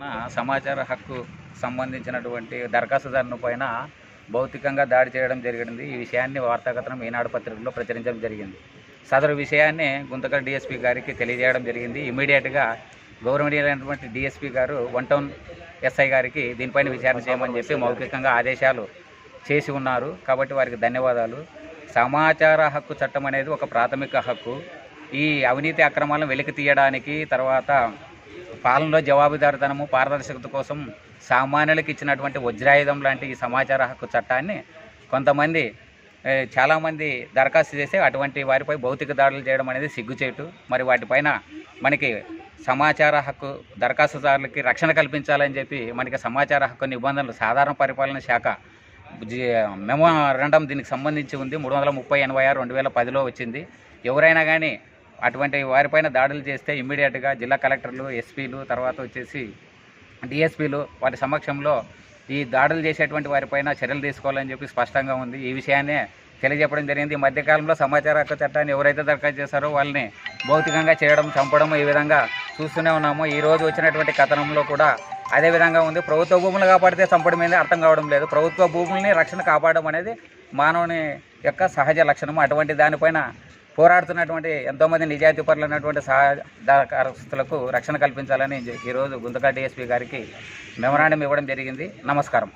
మన సమాచార హక్కు సంబంధించినటువంటి దరఖాస్తుదారుని పైన భౌతికంగా దాడి చేయడం జరిగింది. ఈ విషయాన్ని వార్తాకథనం ఈనాడు పత్రికలో ప్రచురించడం జరిగింది. సదరు విషయాన్ని గుంతకల్ డిఎస్పీ గారికి తెలియజేయడం జరిగింది. ఇమీడియట్గా గౌరవనీయులైనటువంటి డిఎస్పీ గారు వన్ టౌన్ ఎస్ఐ గారికి దీనిపైన విచారణ చేయమని చెప్పి మౌఖికంగా ఆదేశాలు చేసి ఉన్నారు. కాబట్టి వారికి ధన్యవాదాలు. సమాచార హక్కు చట్టం అనేది ఒక ప్రాథమిక హక్కు. ఈ అవినీతి అక్రమాలను వెలికి తీయడానికి తర్వాత పాలనలో జవాబుదారితనము పారదర్శకత కోసం సామాన్యులకు ఇచ్చినటువంటి వజ్రాయుధం లాంటి ఈ సమాచార హక్కు చట్టాన్ని కొంతమంది చాలామంది దరఖాస్తు చేసి అటువంటి వారిపై భౌతిక దాడులు చేయడం అనేది సిగ్గుచేటు. మరి వాటిపైన మనకి సమాచార హక్కు దరఖాస్తుదారులకి రక్షణ కల్పించాలని చెప్పి మనకి సమాచార హక్కు నిబంధనలు సాధారణ పరిపాలన శాఖ మెమో మెమోరాండం దీనికి సంబంధించి ఉంది. మూడు వందల ముప్పై ఎనభై ఆరు రెండు వేల పదిలో వచ్చింది. ఎవరైనా కానీ అటువంటి వారిపైన దాడులు చేస్తే ఇమ్మీడియట్గా జిల్లా కలెక్టర్లు ఎస్పీలు తర్వాత వచ్చేసి డిఎస్పీలు వారి సమక్షంలో ఈ దాడులు చేసేటువంటి వారిపైన చర్యలు తీసుకోవాలని చెప్పి స్పష్టంగా ఉంది. ఈ విషయాన్నే తెలియజెప్పడం జరిగింది. ఈ మధ్యకాలంలో సమాచార హక్కు చట్టాన్ని ఎవరైతే దరఖాస్తు చేశారో వాళ్ళని భౌతికంగా చేయడం చంపడం ఈ విధంగా చూస్తూనే ఉన్నాము. ఈ రోజు వచ్చినటువంటి కథనంలో కూడా అదే విధంగా ఉంది. ప్రభుత్వ భూములు కాపాడితే చంపడం అనేది అర్థం కావడం లేదు. ప్రభుత్వ భూముల్ని రక్షణ కాపాడడం అనేది మానవుని యొక్క సహజ లక్షణము. అటువంటి దానిపైన పోరాడుతున్నటువంటి ఎంతోమంది నిజాయితీ పరులైనటువంటి సహకారస్తులకు రక్షణ కల్పించాలని ఈరోజు గుంతక డిఎస్పీ గారికి మెమరాండం ఇవ్వడం జరిగింది. నమస్కారం.